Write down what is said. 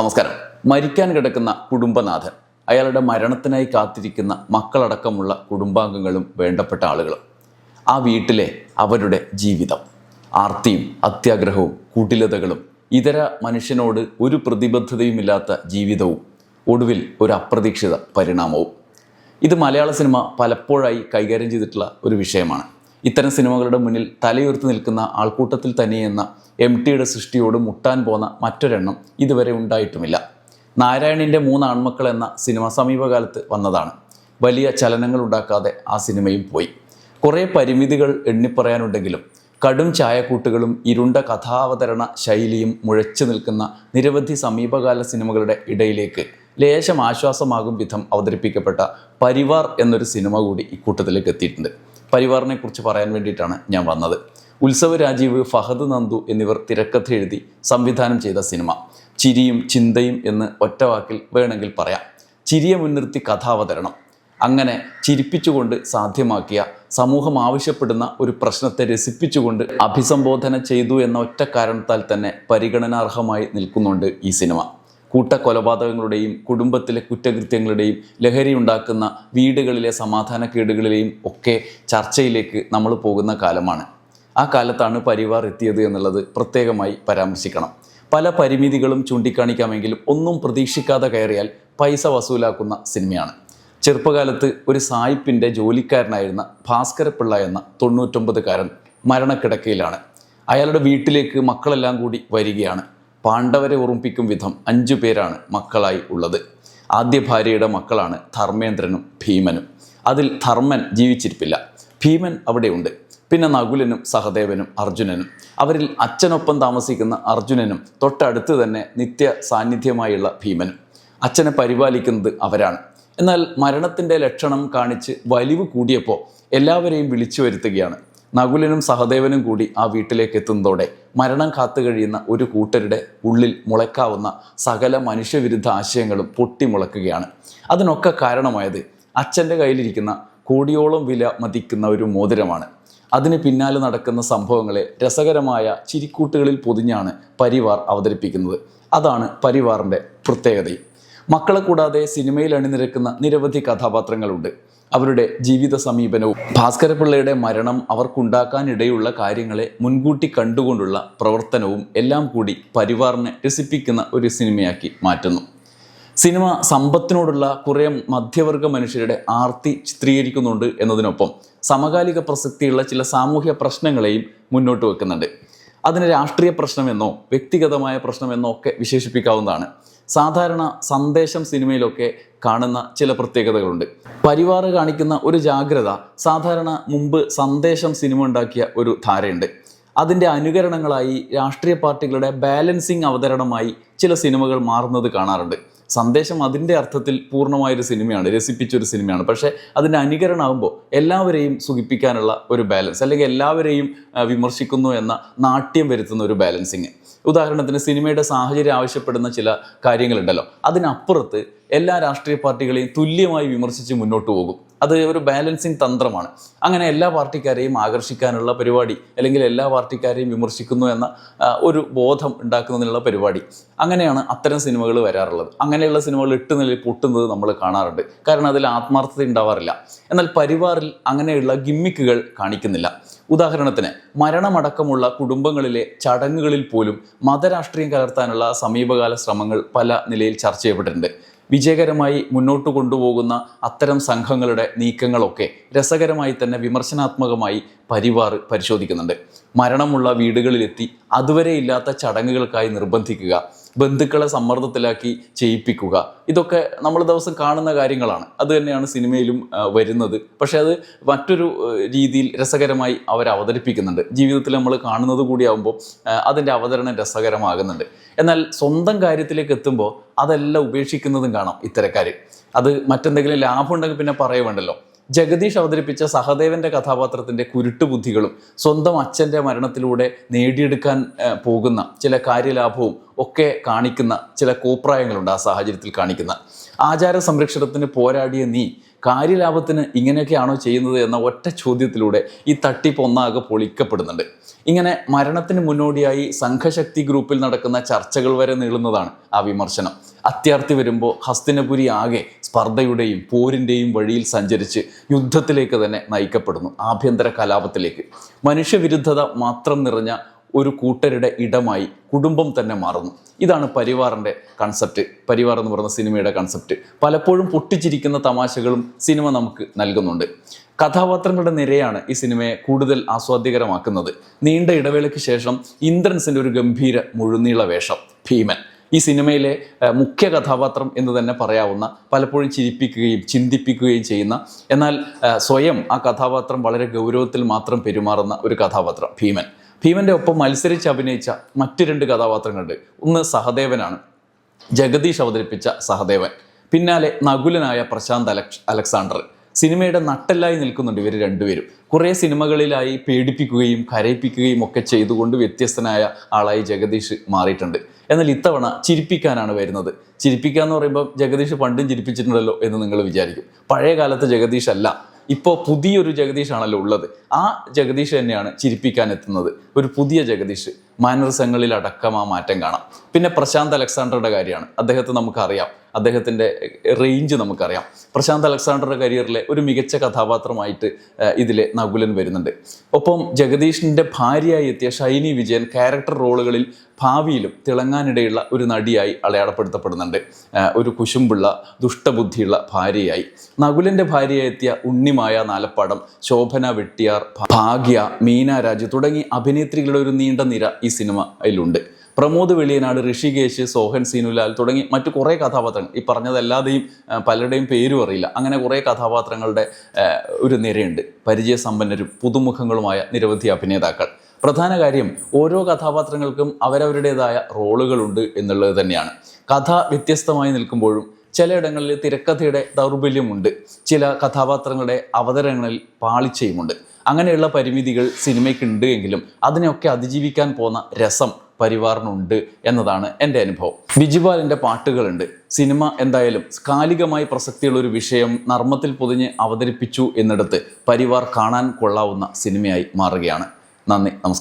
നമസ്കാരം. മരിക്കാൻ കിടക്കുന്ന കുടുംബനാഥൻ അയാളുടെ മരണത്തിനായി കാത്തിരിക്കുന്ന മക്കളടക്കമുള്ള കുടുംബാംഗങ്ങളും വേണ്ടപ്പെട്ട ആളുകളും. ആ വീട്ടിലെ അവരുടെ ജീവിതം ആർത്തിയും അത്യാഗ്രഹവും കുടിലതകളും ഇതര മനുഷ്യനോട് ഒരു പ്രതിബദ്ധതയുമില്ലാത്ത ജീവിതവും ഒടുവിൽ ഒരു അപ്രതീക്ഷിത പരിണാമവും. ഇത് മലയാള സിനിമ പലപ്പോഴായി കൈകാര്യം ചെയ്തിട്ടുള്ള ഒരു വിഷയമാണ്. ഇത്തരം സിനിമകളുടെ മുന്നിൽ തലയുയർത്തി നിൽക്കുന്ന ആൾക്കൂട്ടത്തിൽ തന്നെയെന്ന എം ടിയുടെ സൃഷ്ടിയോട് മുട്ടാൻ പോന്ന മറ്റൊരെണ്ണം ഇതുവരെ ഉണ്ടായിട്ടുമില്ല. നാരായണിന്റെ മൂന്ന് ആൺമക്കൾ എന്ന സിനിമ സമീപകാലത്ത് വന്നതാണ്. വലിയ ചലനങ്ങൾ ഉണ്ടാക്കാതെ ആ സിനിമയും പോയി. കുറേ പരിമിതികൾ എണ്ണിപ്പറയാനുണ്ടെങ്കിലും കടും ചായക്കൂട്ടുകളും ഇരുണ്ട കഥാവതരണ ശൈലിയും മുഴച്ചു നിൽക്കുന്ന നിരവധി സമീപകാല സിനിമകളുടെ ഇടയിലേക്ക് ലേശം ആശ്വാസമാകും വിധം അവതരിപ്പിക്കപ്പെട്ട പരിവാർ എന്നൊരു സിനിമ കൂടി ഇക്കൂട്ടത്തിലേക്ക് എത്തിയിട്ടുണ്ട്. പരിവാറിനെ കുറിച്ച് പറയാൻ വേണ്ടിയിട്ടാണ് ഞാൻ വന്നത്. ഉത്സവ രാജീവ് ഫഹദ് നന്ദു എന്നിവർ തിരക്കഥ എഴുതി സംവിധാനം ചെയ്ത സിനിമ. ചിരിയും ചിന്തയും എന്ന് ഒറ്റ വാക്കിൽ വേണമെങ്കിൽ പറയാം. ചിരിയെ മുൻനിർത്തി കഥാവതരണം. അങ്ങനെ ചിരിപ്പിച്ചുകൊണ്ട് സാധ്യമാക്കിയ സമൂഹം ആവശ്യപ്പെടുന്ന ഒരു പ്രശ്നത്തെ രസിപ്പിച്ചുകൊണ്ട് അഭിസംബോധന ചെയ്തു എന്ന ഒറ്റ കാരണത്താൽ തന്നെ പരിഗണനാർഹമായി നിൽക്കുന്നുണ്ട് ഈ സിനിമ. കൂട്ടക്കൊലപാതകങ്ങളുടെയും കുടുംബത്തിലെ കുറ്റകൃത്യങ്ങളുടെയും ലഹരി ഉണ്ടാക്കുന്ന വീടുകളിലെ സമാധാനക്കേടുകളിലെയും ഒക്കെ ചർച്ചയിലേക്ക് നമ്മൾ പോകുന്ന കാലമാണ്. ആ കാലത്താണ് പരിവാർ എത്തിയത് എന്നുള്ളത് പ്രത്യേകമായി പരാമർശിക്കണം. പല പരിമിതികളും ചൂണ്ടിക്കാണിക്കാമെങ്കിലും ഒന്നും പ്രതീക്ഷിക്കാതെ കയറിയാൽ പൈസ വസൂലാക്കുന്ന സിനിമയാണ്. ചെറുപ്പകാലത്ത് ഒരു സായിപ്പിന്റെ ജോലിക്കാരനായിരുന്ന ഭാസ്കരപിള്ള എന്ന തൊണ്ണൂറ്റൊമ്പതുകാരൻ മരണക്കിടക്കയിലാണ്. അയാളുടെ വീട്ടിലേക്ക് മക്കളെല്ലാം കൂടി വരികയാണ്. പാണ്ഡവരെ ഓർമ്മിപ്പിക്കും വിധം അഞ്ചു പേരാണ് മക്കളായി ഉള്ളത്. ആദ്യ ഭാര്യയുടെ മക്കളാണ് ധർമ്മേന്ദ്രനും ഭീമനും. അതിൽ ധർമ്മൻ ജീവിച്ചിരിപ്പില്ല. ഭീമൻ അവിടെയുണ്ട്. പിന്നെ നകുലനും സഹദേവനും അർജുനനും. അവരിൽ അച്ഛനൊപ്പം താമസിക്കുന്ന അർജുനനും തൊട്ടടുത്ത് തന്നെ നിത്യ സാന്നിധ്യമായുള്ള ഭീമനും. അച്ഛനെ പരിപാലിക്കുന്നത് അവരാണ്. എന്നാൽ മരണത്തിന്റെ ലക്ഷണം കാണിച്ച് വലിവ് കൂടിയപ്പോൾ എല്ലാവരെയും വിളിച്ചു വരുത്തുകയാണ് നകുലനും സഹദേവനും കൂടി ആ വീട്ടിലേക്ക് എത്തുന്നതോടെ മരണം കാത്തു കഴിയുന്ന ഒരു കൂട്ടരുടെ ഉള്ളിൽ മുളയ്ക്കാവുന്ന സകല മനുഷ്യവിരുദ്ധ ആശയങ്ങളും പൊട്ടിമുളക്കുകയാണ് അതിനൊക്കെ കാരണമായത് അച്ഛന്റെ കയ്യിലിരിക്കുന്ന കോടിയോളം വില മതിക്കുന്ന ഒരു മോതിരമാണ്. അതിന് പിന്നാലെ നടക്കുന്ന സംഭവങ്ങളെ രസകരമായ ചിരിക്കൂട്ടുകളിൽ പൊതിഞ്ഞാണ് പരിവാർ അവതരിപ്പിക്കുന്നത്. അതാണ് പരിവാറിന്റെ പ്രത്യേകതയും. മക്കളെ കൂടാതെ സിനിമയിൽ അണിനിരക്കുന്ന നിരവധി കഥാപാത്രങ്ങളുണ്ട്. അവരുടെ ജീവിത സമീപനവും. ഭാസ്കരപിള്ളയുടെ മരണം അവർക്കുണ്ടാക്കാനിടയുള്ള കാര്യങ്ങളെ മുൻകൂട്ടി കണ്ടുകൊണ്ടുള്ള പ്രവർത്തനവും എല്ലാം കൂടി പരിവാറിനെ രസിപ്പിക്കുന്ന ഒരു സിനിമയാക്കി മാറ്റുന്നു. സിനിമ സമ്പത്തിനോടുള്ള കുറേ മധ്യവർഗ മനുഷ്യരുടെ ആർത്തി ചിത്രീകരിക്കുന്നുണ്ട് എന്നതിനൊപ്പം സമകാലിക പ്രസക്തിയുള്ള ചില സാമൂഹ്യ പ്രശ്നങ്ങളെയും മുന്നോട്ട് വെക്കുന്നുണ്ട്. അതിന് രാഷ്ട്രീയ പ്രശ്നമെന്നോ വ്യക്തിഗതമായ പ്രശ്നമെന്നോ ഒക്കെ വിശേഷിപ്പിക്കാവുന്നതാണ്. സാധാരണ സന്ദേശം സിനിമയിലൊക്കെ കാണുന്ന ചില പ്രത്യേകതകളുണ്ട്. പരിവാർ കാണിക്കുന്ന ഒരു ജാഗ്രത സാധാരണ മുമ്പ് സന്ദേശം സിനിമ ഉണ്ടാക്കിയ ഒരു ധാരയുണ്ട്. അതിന്റെ അനുകരണങ്ങളായി രാഷ്ട്രീയ പാർട്ടികളുടെ ബാലൻസിങ് അവതരണമായി ചില സിനിമകൾ മാറുന്നത് കാണാറുണ്ട്. സന്ദേശം അതിന്റെ അർത്ഥത്തിൽ പൂർണമായൊരു സിനിമയാണ് രസിപ്പിച്ചൊരു സിനിമയാണ്. പക്ഷേ അതിന്റെ അനുകരണമാകുമ്പോൾ എല്ലാവരെയും സുഖിപ്പിക്കാനുള്ള ഒരു ബാലൻസ് അല്ലെങ്കിൽ എല്ലാവരെയും വിമർശിക്കുന്നു എന്ന നാട്യം വരുത്തുന്ന ഒരു ബാലൻസിങ് ഉദാഹരണത്തിന് സിനിമയുടെ സാഹചര്യം ആവശ്യപ്പെടുന്ന ചില കാര്യങ്ങളുണ്ടല്ലോ. അതിനപ്പുറത്ത് എല്ലാ രാഷ്ട്രീയ പാർട്ടികളെയും തുല്യമായി വിമർശിച്ച് മുന്നോട്ട് പോകും. അത് ഒരു ബാലൻസിങ് തന്ത്രമാണ്. അങ്ങനെ എല്ലാ പാർട്ടിക്കാരെയും ആകർഷിക്കാനുള്ള പരിപാടി അല്ലെങ്കിൽ എല്ലാ പാർട്ടിക്കാരെയും വിമർശിക്കുന്നു എന്ന ഒരു ബോധം ഉണ്ടാക്കുന്നതിനുള്ള പരിപാടി. അങ്ങനെയാണ് അത്തരം സിനിമകൾ വരാറുള്ളത്. അങ്ങനെയുള്ള സിനിമകൾ ഇട്ട് നിലയിൽ പൊട്ടുന്നത് നമ്മൾ കാണാറുണ്ട്. കാരണം അതിൽ ആത്മാർത്ഥത ഉണ്ടാവാറില്ല. എന്നാൽ പരിവാറിൽ അങ്ങനെയുള്ള ഗിമ്മിക്കുകൾ കാണിക്കുന്നില്ല. ഉദാഹരണത്തിന് മരണമടക്കമുള്ള കുടുംബങ്ങളിലെ ചടങ്ങുകളിൽ പോലും മതരാഷ്ട്രീയം കലർത്താനുള്ള സമീപകാല ശ്രമങ്ങൾ പല നിലയിൽ ചർച്ച ചെയ്യപ്പെട്ടിട്ടുണ്ട്. വിജയകരമായി മുന്നോട്ട് കൊണ്ടുപോകുന്ന അത്തരം സംഘങ്ങളുടെ നീക്കങ്ങളൊക്കെ രസകരമായി തന്നെ വിമർശനാത്മകമായി പരിവാർ പരിശോധിക്കുന്നുണ്ട്. മരണമുള്ള വീടുകളിലെത്തി അതുവരെ ഇല്ലാത്ത ചടങ്ങുകൾക്കായി നിർബന്ധിക്കുക ബന്ധുക്കളെ സമ്മർദ്ദത്തിലാക്കി ചെയ്യിപ്പിക്കുക. ഇതൊക്കെ നമ്മൾ ദിവസം കാണുന്ന കാര്യങ്ങളാണ്. അത് തന്നെയാണ് സിനിമയിലും വരുന്നത്. പക്ഷേ അത് മറ്റൊരു രീതിയിൽ രസകരമായി അവർ അവതരിപ്പിക്കുന്നുണ്ട്. ജീവിതത്തിൽ നമ്മൾ കാണുന്നത് കൂടിയാകുമ്പോൾ അതിന്റെ അവതരണം രസകരമാകുന്നുണ്ട്. എന്നാൽ സ്വന്തം കാര്യത്തിലേക്ക് എത്തുമ്പോൾ അതെല്ലാം ഉപേക്ഷിക്കുന്നതും കാണാം ഇത്തരക്കാർ അത് മറ്റെന്തെങ്കിലും ലാഭം ഉണ്ടെങ്കിൽ പിന്നെ പറയുവേണ്ടല്ലോ. ജഗദീഷ് അവതരിപ്പിച്ച സഹദേവന്റെ കഥാപാത്രത്തിന്റെ കുരുട്ടുബുദ്ധികളും സ്വന്തം അച്ഛന്റെ മരണത്തിലൂടെ നേടിയെടുക്കാൻ പോകുന്ന ചില കാര്യലാഭവും ഒക്കെ കാണിക്കുന്ന ചില കോപ്രായങ്ങളുണ്ട് ആ സാഹചര്യത്തിൽ കാണിക്കുന്ന. ആചാര സംരക്ഷണത്തിന് പോരാടിയ നീ കാര്യലാഭത്തിന് ഇങ്ങനെയൊക്കെയാണോ ചെയ്യുന്നത് എന്ന ഒറ്റ ചോദ്യത്തിലൂടെ ഈ തട്ടിപ്പ് ഒന്നാകെ പൊളിക്കപ്പെടുന്നുണ്ട്. ഇങ്ങനെ മരണത്തിന് മുന്നോടിയായി സംഘശക്തി ഗ്രൂപ്പിൽ നടക്കുന്ന ചർച്ചകൾ വരെ നീളുന്നതാണ് ആ വിമർശനം. അത്യാർത്ഥി വരുമ്പോൾ ഹസ്തിനപുരി ആകെ സ്പർദ്ധയുടെയും പോരിന്റെയും വഴിയിൽ സഞ്ചരിച്ച് യുദ്ധത്തിലേക്ക് തന്നെ നയിക്കപ്പെടുന്നു ആഭ്യന്തര കലാപത്തിലേക്ക്. മനുഷ്യവിരുദ്ധത മാത്രം നിറഞ്ഞ ഒരു കൂട്ടരുടെ ഇടമായി കുടുംബം തന്നെ മാറുന്നു. ഇതാണ് പരിവാറിന്റെ കൺസെപ്റ്റ് പരിവാർ എന്ന് പറയുന്ന സിനിമയുടെ കൺസെപ്റ്റ് പലപ്പോഴും പൊട്ടിച്ചിരിക്കുന്ന തമാശകളും സിനിമ നമുക്ക് നൽകുന്നുണ്ട്. കഥാപാത്രങ്ങളുടെ നിരയാണ് ഈ സിനിമയെ കൂടുതൽ ആസ്വാദ്യകരമാക്കുന്നത്. നീണ്ട ഇടവേളയ്ക്ക് ശേഷം ഇന്ദ്രൻസിന്റെ ഒരു ഗംഭീര മുഴുനീള വേഷം ഭീമൻ. ഈ സിനിമയിലെ മുഖ്യ കഥാപാത്രം എന്ന് തന്നെ പറയാവുന്ന പലപ്പോഴും ചിരിപ്പിക്കുകയും ചിന്തിപ്പിക്കുകയും ചെയ്യുന്ന എന്നാൽ സ്വയം ആ കഥാപാത്രം വളരെ ഗൗരവത്തിൽ മാത്രം പെരുമാറുന്ന ഒരു കഥാപാത്രം ഭീമൻ. ഭീമന്റെ ഒപ്പം മത്സരിച്ച് അഭിനയിച്ച മറ്റു രണ്ട് കഥാപാത്രങ്ങളുണ്ട്. ഒന്ന് സഹദേവനാണ്. ജഗദീഷ് അവതരിപ്പിച്ച സഹദേവൻ. പിന്നാലെ നകുലനായ പ്രശാന്ത് അലക്സ് അലക്സാണ്ടർ. സിനിമയുടെ നട്ടെല്ലായി നിൽക്കുന്നുണ്ട് ഇവർ രണ്ടുപേരും. കുറേ സിനിമകളിലായി പേടിപ്പിക്കുകയും കരയിപ്പിക്കുകയും ഒക്കെ ചെയ്തുകൊണ്ട് വ്യത്യസ്തനായ ആളായി ജഗദീഷ് മാറിയിട്ടുണ്ട്. എന്നാൽ ഇത്തവണ ചിരിപ്പിക്കാനാണ് വരുന്നത്. ചിരിപ്പിക്കുക എന്ന് പറയുമ്പോൾ ജഗദീഷ് പണ്ടും ചിരിപ്പിച്ചിട്ടുണ്ടല്ലോ എന്ന് നിങ്ങൾ വിചാരിക്കും. പഴയ കാലത്ത് ജഗദീഷ് അല്ല. ഇപ്പോൾ പുതിയൊരു ജഗദീഷാണല്ലോ ഉള്ളത്. ആ ജഗദീഷ് തന്നെയാണ് ചിരിപ്പിക്കാൻ എത്തുന്നത്. ഒരു പുതിയ ജഗദീഷ്. മാനറിസങ്ങളിൽ അടക്കം ആ മാറ്റം കാണാം. പിന്നെ പ്രശാന്ത് അലക്സാണ്ടറുടെ കാര്യമാണ്. അദ്ദേഹത്തെ നമുക്കറിയാം. അദ്ദേഹത്തിന്റെ റേഞ്ച് നമുക്കറിയാം. പ്രശാന്ത് അലക്സാണ്ടറുടെ കരിയറിലെ ഒരു മികച്ച കഥാപാത്രമായിട്ട് ഇതിലെ നകുലൻ വരുന്നുണ്ട്. ഒപ്പം ജഗദീഷിന്റെ ഭാര്യയായി എത്തിയ ഷൈനി വിജയൻ ക്യാരക്ടർ റോളുകളിൽ ഭാവിയിലും തിളങ്ങാനിടയുള്ള ഒരു നടിയായി അടയാളപ്പെടുത്തപ്പെടുന്നുണ്ട്. ഒരു കുശുമ്പുള്ള ദുഷ്ടബുദ്ധിയുള്ള ഭാര്യയായി. നകുലന്റെ ഭാര്യയായി എത്തിയ ഉണ്ണിമായ നാലപ്പാടം ശോഭന വെട്ടിയാർ ഭാഗ്യ മീനാരാജ് രാജു തുടങ്ങി അഭിനേത്രികളുടെ ഒരു നീണ്ട നിര ഈ സിനിമയിലുണ്ട് പ്രമോദ് വെളിയനാട് ഋഷികേശ് സോഹൻ സീനുലാൽ തുടങ്ങി മറ്റു കുറേ കഥാപാത്രങ്ങൾ. ഈ പറഞ്ഞതല്ലാതെയും പലരുടെയും പേരും അറിയില്ല. അങ്ങനെ കുറേ കഥാപാത്രങ്ങളുടെ ഒരു നിരയുണ്ട്. പരിചയസമ്പന്നരും പുതുമുഖങ്ങളുമായ നിരവധി അഭിനേതാക്കൾ. പ്രധാന കാര്യം ഓരോ കഥാപാത്രങ്ങൾക്കും അവരവരുടേതായ റോളുകളുണ്ട് എന്നുള്ളത് തന്നെയാണ്. കഥ വ്യത്യസ്തമായി നിൽക്കുമ്പോഴും ചിലയിടങ്ങളിൽ തിരക്കഥയുടെ ദൗർബല്യമുണ്ട്. ചില കഥാപാത്രങ്ങളുടെ അവതരണങ്ങളിൽ പാളിച്ചയുമുണ്ട്. അങ്ങനെയുള്ള പരിമിതികൾ സിനിമയ്ക്കുണ്ട് എങ്കിലും അതിനെയൊക്കെ അതിജീവിക്കാൻ പോകുന്ന രസം പരിവാറിനുണ്ട് എന്നതാണ് എന്റെ അനുഭവം. ബിജുപാലിന്റെ പാട്ടുകളുണ്ട്. സിനിമ എന്തായാലും കാലികമായി പ്രസക്തിയുള്ള ഒരു വിഷയം നർമ്മത്തിൽ പൊതിഞ്ഞ് അവതരിപ്പിച്ചു എന്നിടത്ത് പരിവാർ കാണാൻ കൊള്ളാവുന്ന സിനിമയായി മാറുകയാണ്. നന്ദി നമസ്കാരം.